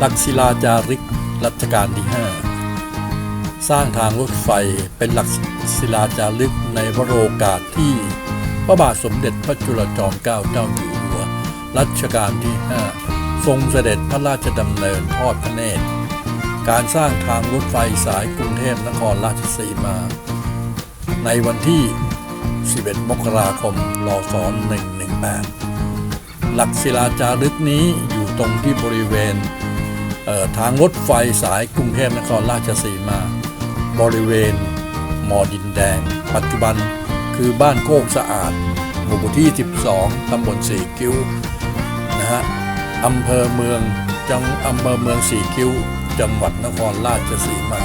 หลักศิลาจารึกรัชกาลที่ 5 สร้างทางรถไฟเป็นหลักศิลาจารึกในวโรกาสที่พระบาทสมเด็จพระจุลจอมเกล้าเจ้าอยู่หัวรัชกาลที่ 5 ทรงเสด็จพระราชดำเนินทอดพระเนตร การสร้างทางรถไฟสายกรุงเทพนครราชสีมา ในวันที่ 11 มกราคมรศ118 หลักศิลาจารึกนี้อยู่ตรงที่บริเวณ ทางรถไฟสายกรุงเทพนครราชสีมา บริเวณมอดินแดง ปัจจุบันคือบ้านโคกสะอาด หมู่ที่ 12 ตำบลสี่คิ้วนะฮะอำเภอเมืองจังอำเภอเมืองสี่คิ้ว จังหวัดนครราชสีมา